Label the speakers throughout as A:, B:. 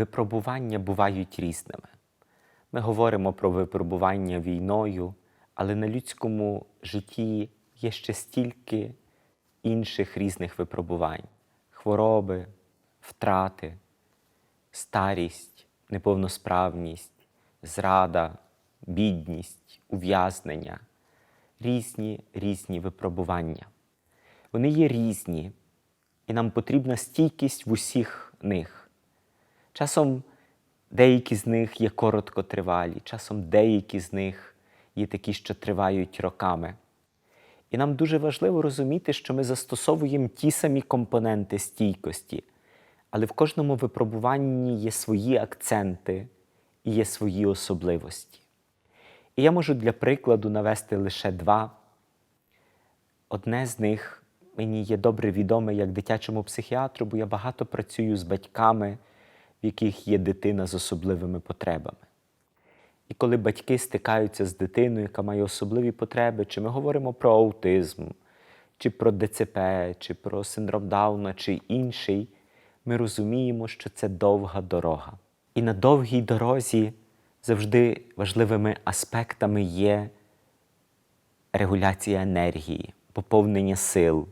A: випробування бувають різними. Ми говоримо про випробування війною, але на людському житті є ще стільки інших різних випробувань: хвороби, втрати, старість, неповносправність, зрада, бідність, ув'язнення, різні різні випробування. Вони є різні, і нам потрібна стійкість в усіх них. Часом деякі з них є короткотривалі, часом деякі з них є такі, що тривають роками. І нам дуже важливо розуміти, що ми застосовуємо ті самі компоненти стійкості, але в кожному випробуванні є свої акценти і є свої особливості. І я можу для прикладу навести лише два. Одне з них мені є добре відоме як дитячому психіатру, бо я багато працюю з батьками, в яких є дитина з особливими потребами. І коли батьки стикаються з дитиною, яка має особливі потреби, чи ми говоримо про аутизм, чи про ДЦП, чи про синдром Дауна, чи інший, ми розуміємо, що це довга дорога. І на довгій дорозі завжди важливими аспектами є регуляція енергії, поповнення сил,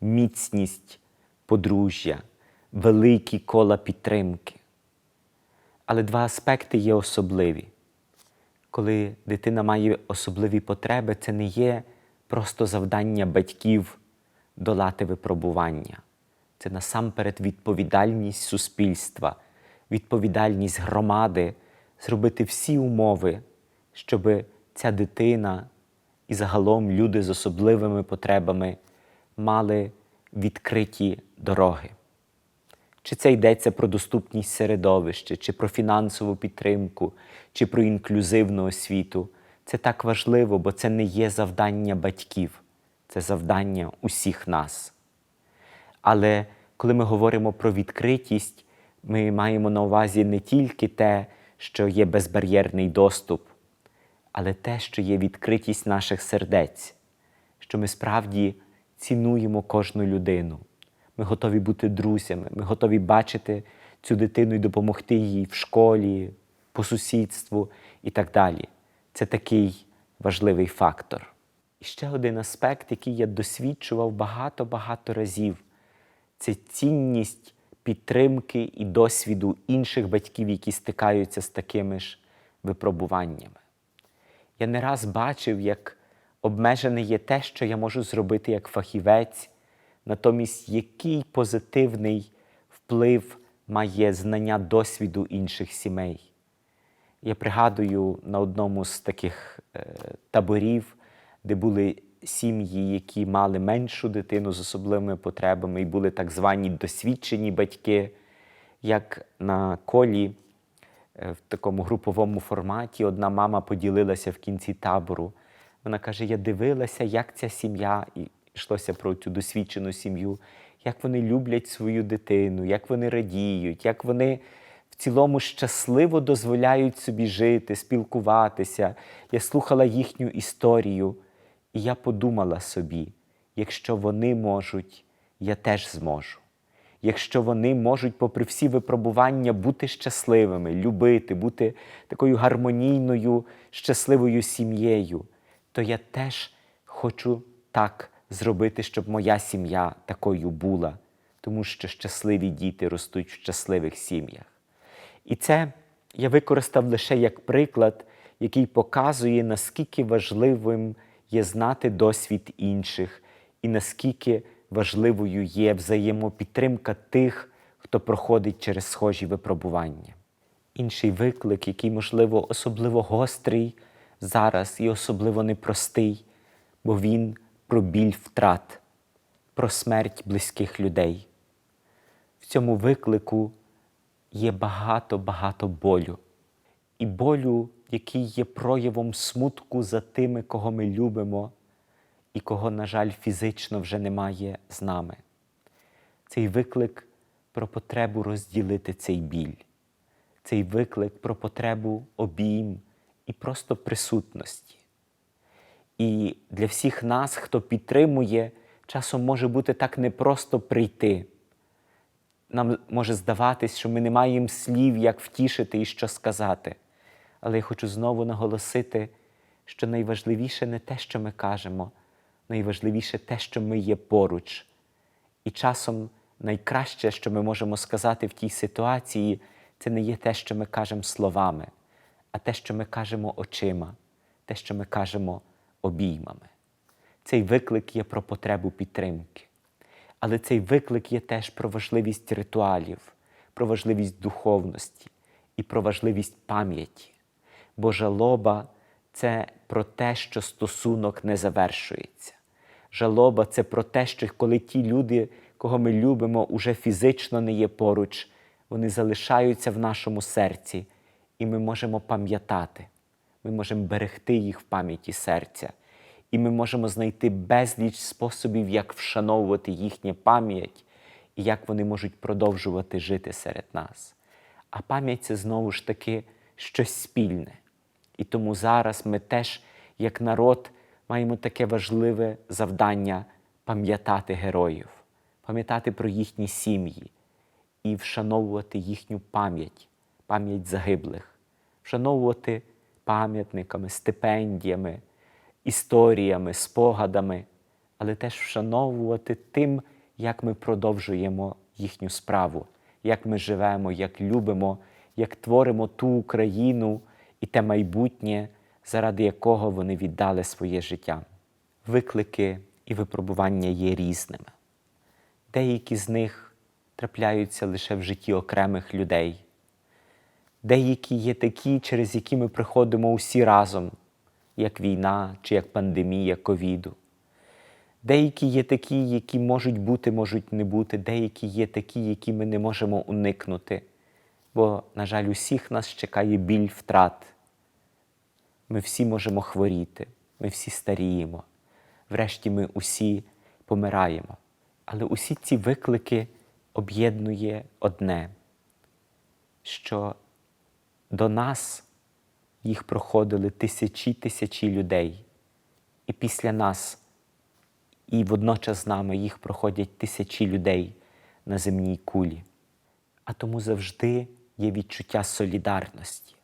A: міцність подружжя, великі кола підтримки. Але два аспекти є особливі. Коли дитина має особливі потреби, це не є просто завдання батьків долати випробування. Це насамперед відповідальність суспільства, відповідальність громади зробити всі умови, щоб ця дитина і загалом люди з особливими потребами мали відкриті дороги. Чи це йдеться про доступність середовища, чи про фінансову підтримку, чи про інклюзивну освіту. Це так важливо, бо це не є завдання батьків, це завдання усіх нас. Але коли ми говоримо про відкритість, ми маємо на увазі не тільки те, що є безбар'єрний доступ, але те, що є відкритість наших сердець, що ми справді цінуємо кожну людину. Ми готові бути друзями, ми готові бачити цю дитину і допомогти їй в школі, по сусідству і так далі. Це такий важливий фактор. І ще один аспект, який я досвідчував багато-багато разів, це цінність підтримки і досвіду інших батьків, які стикаються з такими ж випробуваннями. Я не раз бачив, як обмежене є те, що я можу зробити як фахівець, натомість який позитивний вплив має знання досвіду інших сімей. Я пригадую на одному з таких е, таборів, де були сім'ї, які мали меншу дитину з особливими потребами, і були так звані досвідчені батьки, як на колі е, в такому груповому форматі одна мама поділилася в кінці табору. Вона каже: Я дивилася, як ця сім'я, і йшлося про цю досвідчену сім'ю, як вони люблять свою дитину, як вони радіють, як вони в цілому щасливо дозволяють собі жити, спілкуватися. Я слухала їхню історію, і я подумала собі: якщо вони можуть, я теж зможу. Якщо вони можуть, попри всі випробування, бути щасливими, любити, бути такою гармонійною, щасливою сім'єю, то я теж хочу так зробити, щоб моя сім'я такою була, тому що щасливі діти ростуть в щасливих сім'ях. І це я використав лише як приклад, який показує, наскільки важливим є знати досвід інших, і наскільки важливою є взаємопідтримка тих, хто проходить через схожі випробування. Інший виклик, який, можливо, особливо гострий зараз і особливо непростий, бо він про біль втрат, про смерть близьких людей. В цьому виклику є багато-багато болю. І болю, який є проявом смутку за тими, кого ми любимо, і кого, на жаль, фізично вже немає з нами. Цей виклик про потребу розділити цей біль, цей виклик про потребу обійм і просто присутності. І для всіх нас, хто підтримує, часом може бути так непросто прийти нам може здаватись, що ми не маємо слів, як втішити і що сказати. Але я хочу знову наголосити, що найважливіше не те, що ми кажемо, найважливіше те, що ми є поруч. І часом найкраще, що ми можемо сказати в тій ситуації, це не є те, що ми кажемо словами, а те, що ми кажемо очима, те, що ми кажемо обіймами. Цей виклик є про потребу підтримки. Але цей виклик є теж про важливість ритуалів, про важливість духовності і про важливість пам'яті. Бо жалоба це про те, що стосунок не завершується. Жалоба це про те, що коли ті люди, кого ми любимо, уже фізично не є поруч, вони залишаються в нашому серці, і ми можемо пам'ятати, ми можемо берегти їх в пам'яті серця. І ми можемо знайти безліч способів, як вшановувати їхню пам'ять і як вони можуть продовжувати жити серед нас. А пам'ять це знову ж таки щось спільне. І тому зараз ми теж, як народ, маємо таке важливе завдання пам'ятати героїв, пам'ятати про їхні сім'ї і вшановувати їхню пам'ять, пам'ять загиблих, вшановувати пам'ятниками, стипендіями історіями, спогадами, але теж вшановувати тим, як ми продовжуємо їхню справу, як ми живемо, як любимо, як творимо ту Україну і те майбутнє, заради якого вони віддали своє життя. Виклики і випробування є різними. Деякі з них трапляються лише в житті окремих людей. Деякі є такі, через які ми приходимо усі разом як війна чи як пандемія ковіду. Деякі є такі, які можуть бути, можуть не бути, деякі є такі, які ми не можемо уникнути. Бо, на жаль, усіх нас чекає біль втрат. Ми всі можемо хворіти, ми всі старіємо. Врешті ми усі помираємо. Але усі ці виклики об'єднує одне, що до нас їх проходили тисячі тисячі людей. І після нас, і водночас з нами їх проходять тисячі людей на земній кулі. А тому завжди є відчуття солідарності.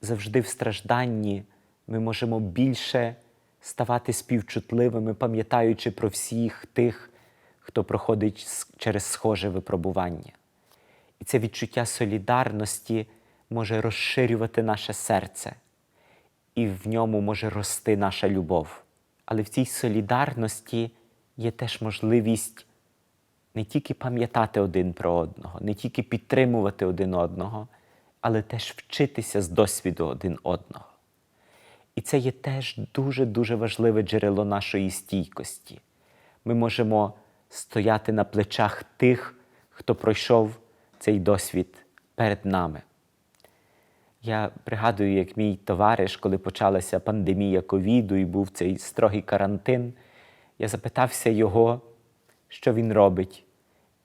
A: Завжди в стражданні ми можемо більше ставати співчутливими, пам'ятаючи про всіх тих, хто проходить через схоже випробування. І це відчуття солідарності може розширювати наше серце, і в ньому може рости наша любов. Але в цій солідарності є теж можливість не тільки пам'ятати один про одного, не тільки підтримувати один одного, але теж вчитися з досвіду один одного. І це є теж дуже-дуже важливе джерело нашої стійкості. Ми можемо стояти на плечах тих, хто пройшов цей досвід перед нами. Я пригадую, як мій товариш, коли почалася пандемія ковіду і був цей строгий карантин, я запитався його, що він робить.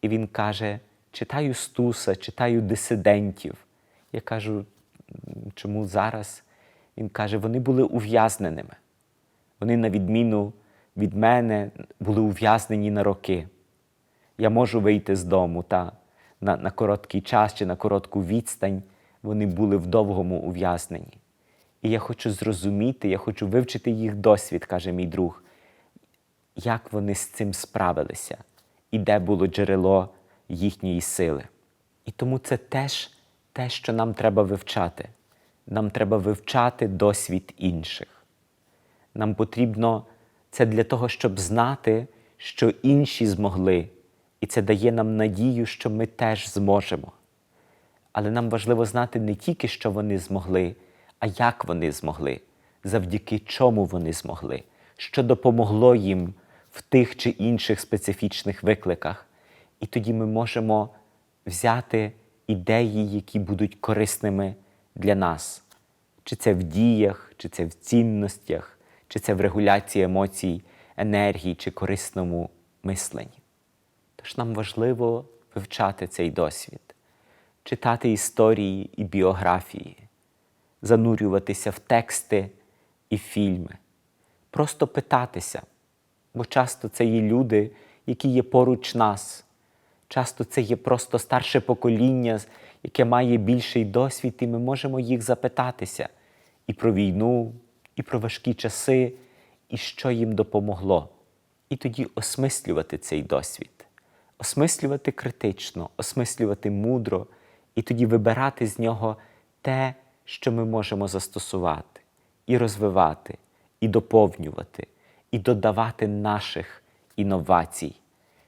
A: І він каже: читаю Стуса, читаю дисидентів. Я кажу, чому зараз? Він каже, вони були ув'язненими. Вони, на відміну від мене, були ув'язнені на роки. Я можу вийти з дому та на, на короткий час чи на коротку відстань вони були в довгому ув'язненні. І я хочу зрозуміти, я хочу вивчити їх досвід, каже мій друг, як вони з цим справилися і де було джерело їхньої сили. І тому це теж те, що нам треба вивчати. Нам треба вивчати досвід інших. Нам потрібно це для того, щоб знати, що інші змогли, і це дає нам надію, що ми теж зможемо. Але нам важливо знати не тільки, що вони змогли, а як вони змогли, завдяки чому вони змогли, що допомогло їм в тих чи інших специфічних викликах. І тоді ми можемо взяти ідеї, які будуть корисними для нас. Чи це в діях, чи це в цінностях, чи це в регуляції емоцій, енергії чи корисному мисленні. Тож нам важливо вивчати цей досвід читати історії і біографії, занурюватися в тексти і фільми, просто питатися, бо часто це є люди, які є поруч нас, Часто це є просто старше покоління, яке має більший досвід, і ми можемо їх запитатися і про війну, і про важкі часи, і що їм допомогло. І тоді осмислювати цей досвід, осмислювати критично, осмислювати мудро, і тоді вибирати з нього те, що ми можемо застосувати, і розвивати, і доповнювати, і додавати наших інновацій,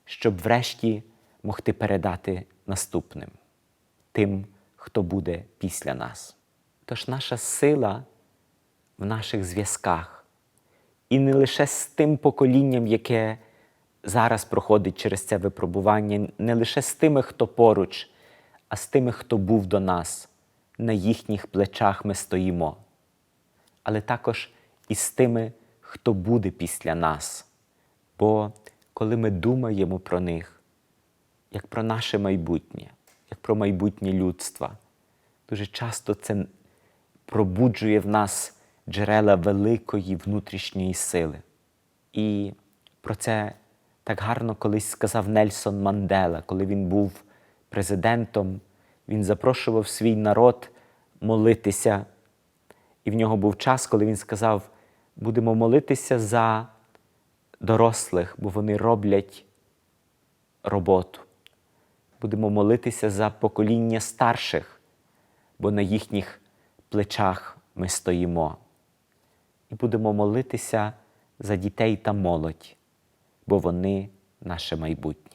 A: щоб врешті могти передати наступним, тим, хто буде після нас. Тож наша сила в наших зв'язках. І не лише з тим поколінням, яке зараз проходить через це випробування, не лише з тими, хто поруч, а з тими, хто був до нас. На їхніх плечах ми стоїмо, але також і з тими, хто буде після нас. Бо коли ми думаємо про них, як про наше майбутнє, як про майбутнє людства, дуже часто це пробуджує в нас джерела великої внутрішньої сили. І про це так гарно колись сказав Нельсон Мандела, коли він був президентом, він запрошував свій народ молитися. І в нього був час, коли він сказав: будемо молитися за дорослих, бо вони роблять роботу. Будемо молитися за покоління старших, бо на їхніх плечах ми стоїмо. І будемо молитися за дітей та молодь, бо вони наше майбутнє.